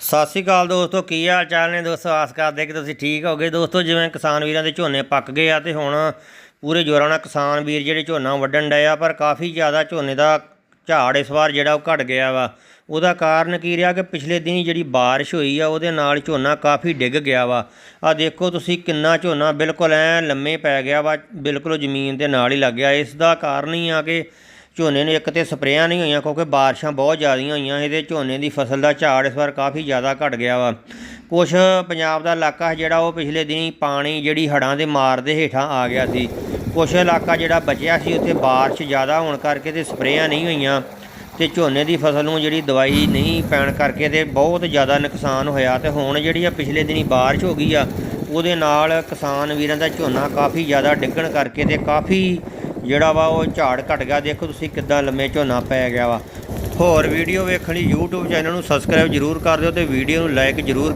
ਸਤਿ ਸ਼੍ਰੀ ਅਕਾਲ ਦੋਸਤੋ, ਕੀ ਹਾਲ ਚਾਲ ਨੇ? ਦੋਸਤੋ, ਆਸ ਕਰਦੇ ਕਿ ਤੁਸੀਂ ਠੀਕ ਹੋਗੇ। ਦੋਸਤੋ, ਜਿਵੇਂ ਕਿਸਾਨ ਵੀਰਾਂ ਦੇ ਝੋਨੇ ਪੱਕ ਗਏ ਆ ਤੇ ਹੁਣ ਪੂਰੇ ਜ਼ੋਰਾਂ ਨਾਲ ਕਿਸਾਨ ਵੀਰ ਜਿਹੜੇ ਝੋਨਾ ਵੱਢਣ ਡਏ ਆ, ਪਰ ਕਾਫੀ ਜ਼ਿਆਦਾ ਝੋਨੇ ਦਾ ਝਾੜ ਇਸ ਵਾਰ ਜਿਹੜਾ ਉਹ ਘਟ ਗਿਆ ਵਾ। ਉਹਦਾ ਕਾਰਨ ਕੀ ਰਿਹਾ ਕਿ ਪਿਛਲੇ ਦਿਨੀ ਜਿਹੜੀ ਬਾਰਿਸ਼ ਹੋਈ ਆ, ਉਹਦੇ ਨਾਲ ਝੋਨਾ ਕਾਫੀ ਡਿੱਗ ਗਿਆ ਵਾ। ਆ ਦੇਖੋ ਤੁਸੀਂ ਕਿੰਨਾ ਝੋਨਾ ਬਿਲਕੁਲ ਐ ਲੰਮੇ ਪੈ ਗਿਆ ਵਾ, ਬਿਲਕੁਲ ਜ਼ਮੀਨ ਦੇ ਨਾਲ ਹੀ ਲੱਗ ਗਿਆ। ਇਸ ਦਾ ਕਾਰਨ ਹੀ ਆ ਕਿ ਝੋਨੇ ਨੂੰ ਇੱਕ ਤੇ ਸਪਰੇਆਂ ਨਹੀਂ ਹੋਈਆਂ ਕਿਉਂਕਿ ਬਾਰਿਸ਼ਾਂ ਬਹੁਤ ਜ਼ਿਆਦੀਆਂ ਹੋਈਆਂ ਇਹਦੇ ਝੋਨੇ ਦੀ ਫਸਲ ਦਾ ਝਾੜ ਇਸ ਵਾਰ ਕਾਫੀ ਜ਼ਿਆਦਾ ਘਟ ਗਿਆ ਵਾ। ਕੁਛ ਪੰਜਾਬ ਦਾ ਇਲਾਕਾ ਜਿਹੜਾ ਉਹ ਪਿਛਲੇ ਦਿਨੀ ਪਾਣੀ ਜਿਹੜੀ ਹੜ੍ਹਾਂ ਦੇ ਮਾਰ ਦੇ ਹੇਠਾਂ ਆ ਗਿਆ ਸੀ। ਕੁਛ ਇਲਾਕਾ ਜਿਹੜਾ ਬਚਿਆ ਸੀ ਉੱਥੇ ਬਾਰਿਸ਼ ਜ਼ਿਆਦਾ ਹੋਣ ਕਰਕੇ ਤੇ ਸਪਰੇਆਂ ਨਹੀਂ ਹੋਈਆਂ ਤੇ ਝੋਨੇ ਦੀ ਫਸਲ ਨੂੰ ਜਿਹੜੀ ਦਵਾਈ ਨਹੀਂ ਪੈਣ ਕਰਕੇ ਤੇ ਬਹੁਤ ਜ਼ਿਆਦਾ ਨੁਕਸਾਨ ਹੋਇਆ ਤੇ ਹੁਣ ਜਿਹੜੀ ਆ ਪਿਛਲੇ ਦਿਨੀ ਬਾਰਿਸ਼ ਹੋ ਗਈ ਆ, ਉਹਦੇ ਨਾਲ ਕਿਸਾਨ ਵੀਰਾਂ ਦਾ ਝੋਨਾ ਕਾਫੀ ਜ਼ਿਆਦਾ ਡਿੱਗਣ ਕਰਕੇ ਤੇ ਕਾਫੀ ਜਿਹੜਾ ਵਾ ਉਹ ਝਾੜ ਘਟ ਗਿਆ। ਦੇਖੋ ਤੁਸੀਂ ਕਿੱਦਾਂ ਲੰਮੇ ਝੋਨਾ ਪੈ ਗਿਆ ਵਾ। ਹੋਰ ਵੀਡੀਓ ਵੇਖਣ ਲਈ YouTube ਚੈਨਲ ਨੂੰ ਸਬਸਕ੍ਰਾਈਬ ਜਰੂਰ ਕਰ ਦਿਓ ਤੇ ਵੀਡੀਓ ਨੂੰ ਲਾਈਕ ਜਰੂਰ